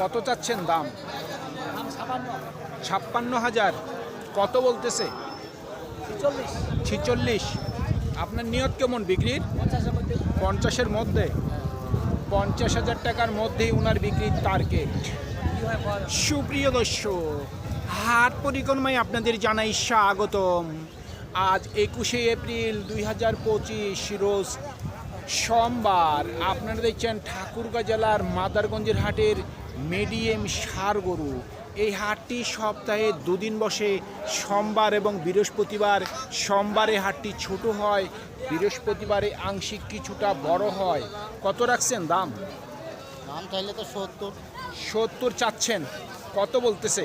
কত চাচ্ছেন দাম? ছাপ্পান্ন হাজার। কত বলতেছে? ছিচল্লিশ। আপনার নিয়ত কেমন বিক্রির? পঞ্চাশের মধ্যে। পঞ্চাশ হাজার টাকার মধ্যেই ওনার বিক্রির টার্গেট। সুপ্রিয় দর্শক হাট পরিক্রমায় আপনাদের জানাই স্বাগতম। আজ একুশে এপ্রিল দুই হাজার পঁচিশ রোজ সোমবার আপনারা দেখছেন ঠাকুরগাঁ জেলার মাদারগঞ্জের হাটের মিডিয়াম সার গরু। এই হাটটি সপ্তাহে দুদিন বসে সোমবার এবং বৃহস্পতিবার। সোমবারে হাটটি ছোট হয় বৃহস্পতিবারে আংশিক কিছুটা বড় হয়। কত রাখছেন দাম? দাম চাইলে তো সত্তর। সত্তর চাচ্ছেন। কত বলতেছে?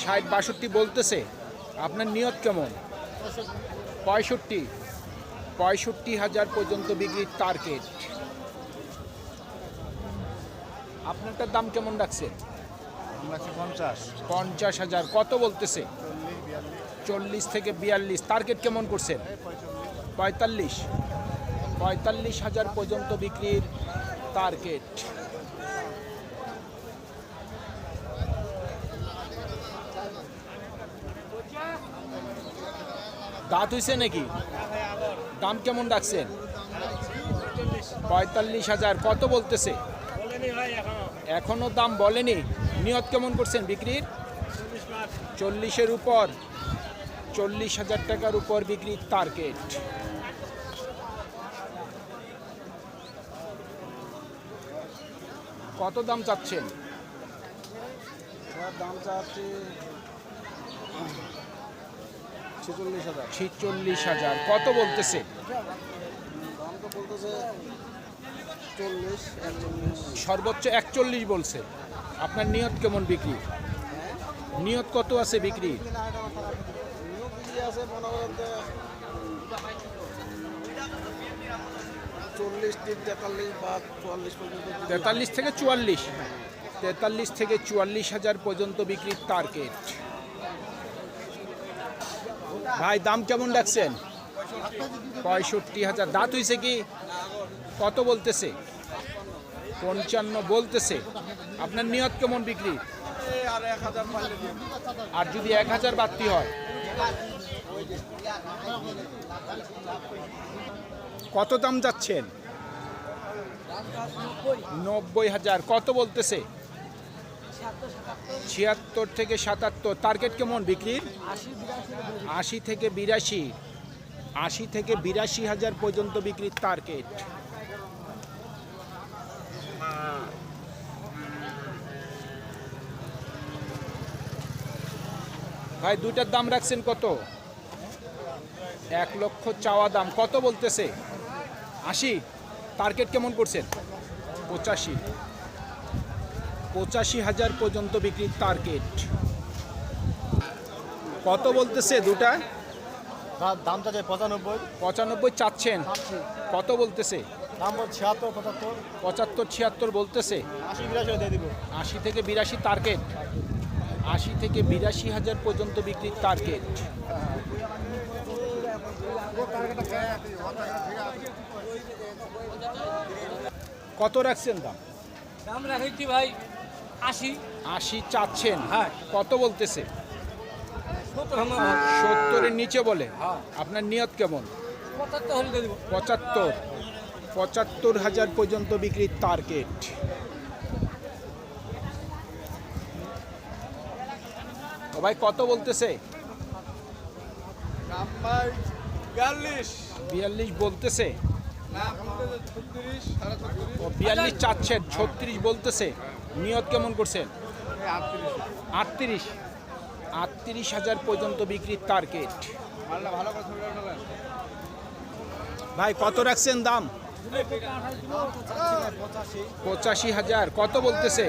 ষাট বাষট্টি। বলতেছে। আপনার নিয়ত কেমন? পঁয়ষট্টি। পঁয়ষট্টি হাজার পর্যন্ত বিক্রির টার্গেট আপনারটার দাম কেমন রাখছে পঞ্চাশ। পঞ্চাশ হাজার কত বলতেছে? চল্লিশ থেকে বিয়াল্লিশ টার্গেট কেমন করছেন? পঁয়তাল্লিশ। পঁয়তাল্লিশ হাজার পর্যন্ত বিক্রির টার্গেট দাঁত হইছে নাকি? দাম কেমন রাখছেন? পঁয়তাল্লিশ হাজার। কত বলতেছে? এখনও দাম বলেনি। নিয়ত কেমন করছেন বিক্রির? চল্লিশের উপর। চল্লিশ হাজার টাকার উপর বিক্রির টার্গেট। কত দাম চাচ্ছেন? দাম চাচ্ছি ছেচল্লিশ হাজার। কত বলতেছে? সর্বোচ্চ একচল্লিশ বলছে। আপনার নিয়ত কেমন বিক্রি? নিয়ত কত আছে বিক্রি? তেতাল্লিশ থেকে চুয়াল্লিশ। তেতাল্লিশ থেকে চুয়াল্লিশ হাজার পর্যন্ত বিক্রির টার্গেট ভাই, দাম কেমন রাখছেন? পঁয়ষট্টি হাজার। দাঁত হয়েছে কি? কত বলতেছে? পঞ্চান্ন বলতেছে। আপনার নিয়ত কেমন বিক্রি? আর যদি এক হাজার বাড়তি হয়? কত দাম যাচ্ছেন? নব্বই হাজার। কত বলতেছে? ছিয়াত্তর থেকে সাতাত্তর। টার্গেট কেমন বিক্রির আশি থেকে বিরাশি। আশি থেকে বিরাশি হাজার পর্যন্ত বিক্রির টার্গেট ভাই, দুইটার দাম রাখছেন কত? এক লক্ষ চাওয়া দাম। কত বলতেছে? আশি। টার্গেট কেমন করছেন? পঁচাশি। পঁচাশি হাজার পর্যন্ত বিক্রির টার্গেট কত বলতেছে দুটা? দাম চাচ্ছে পঁচানব্বই। পঁচানব্বই চাচ্ছেন। কত বলতেছে? দাম ছিয়াত্তর পঁচাত্তর। পঁচাত্তর ছিয়াত্তর বলতেছে। আশি বিরাশি দিয়ে দিব। আশি থেকে বিরাশি টার্গেট আশি থেকে বিরাশি হাজার পর্যন্ত বিক্রির টার্গেট কত রাখছেন দাম? দাম রাখেছি ভাই? আশি। আশি চাচ্ছেন হ্যাঁ। কত বলতেছে? সত্তরের নিচে বলে? হ্যাঁ। আপনার নিয়ত কেমন? পঁচাত্তর পঁচাত্তর। হাজার পর্যন্ত বিক্রির টার্গেট ও ভাই কত বলতেছে? বিয়াল্লিশ। বিয়াল্লিশ বলতেছে? বিয়াল্লিশ চাচ্ছেন ছত্রিশ বলতেছে? নিয়ত কেমন করছেন? আটত্রিশ। আটত্রিশ হাজার পর্যন্ত বিক্রির টার্গেট ভাই। কত রাখছেন দাম? পঁচাশি পঁচাশি হাজার। কত বলতেছে?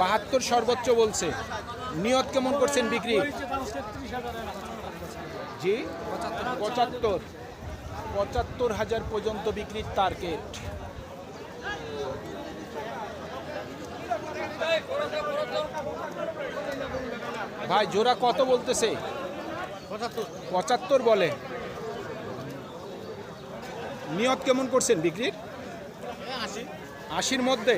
বাহাত্তর সর্বোচ্চ বলছে। নিয়ত কেমন করছেন বিক্রি? জি? পঁচাত্তর। পঁচাত্তর হাজার পর্যন্ত বিক্রির টার্গেট ভাই, জোড়া কত বলতেছে? পঁচাত্তর বলে। নিয়ত কেমন করছেন বিক্রির? আশির মধ্যে।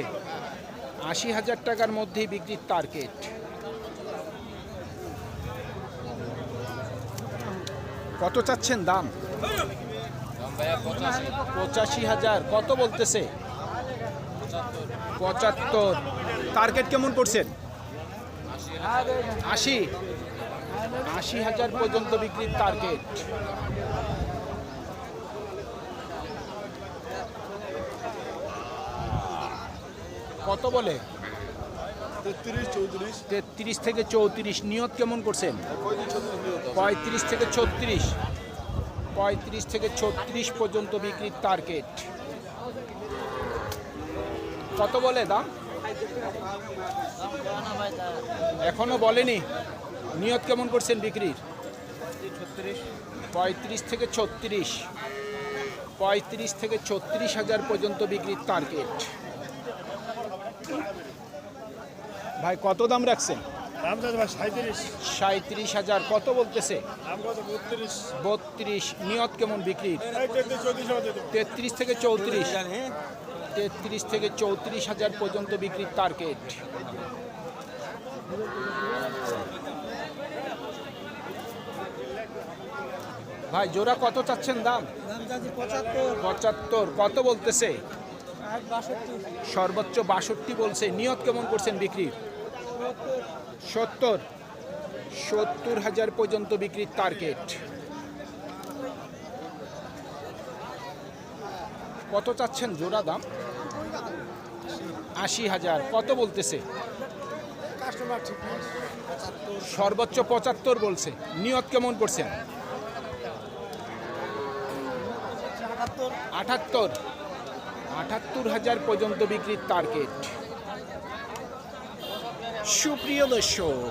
আশি হাজার টাকার মধ্যেই বিক্রির টার্গেট কত চাচ্ছেন দাম? পঁচাশি হাজার। কত বলতেছে? পঁচাত্তর। টার্গেট কেমন করছেন? আশি। আশি হাজার পর্যন্ত বিক্রির টার্গেট কত বলে? তেত্রিশ তেত্রিশ থেকে চৌত্রিশ। নিয়ত কেমন করছেন? পঁয়ত্রিশ থেকে ছত্রিশ। পঁয়ত্রিশ থেকে ছত্রিশ পর্যন্ত বিক্রির টার্গেট কত বলে দাম? এখনও বলেনি। নিয়ত কেমন করছেন বিক্রির? পঁয়ত্রিশ থেকে ছত্রিশ। পঁয়ত্রিশ থেকে ছত্রিশ হাজার পর্যন্ত বিক্রির টার্গেট ভাই কত দাম রাখছেন? সাঁত্রিশ হাজার কত বলতেছে? বত্রিশ। নিয়ত কেমন হবে তেত্রিশ থেকে চৌত্রিশ। তেত্রিশ থেকে চৌত্রিশ হাজার পর্যন্ত বিক্রির টার্গেট ভাই জোড়া কত চাচ্ছেন দাম? পঁচাত্তর। কত বলতেছে? সর্বোচ্চ বাষট্টি বলছে। নিয়ত কেমন করছেন বিক্রির? সত্তর। সত্তর। হাজার পর্যন্ত বিক্রির টার্গেট কত চাচ্ছেন জোড়া দাম? আশি হাজার। কত বলতেছে? সর্বোচ্চ পঁচাত্তর বলছে। নিয়ত কেমন করছেন? আটাত্তর। আটাত্তর। হাজার পর্যন্ত বিক্রির টার্গেট সুপ্রিয় দর্শক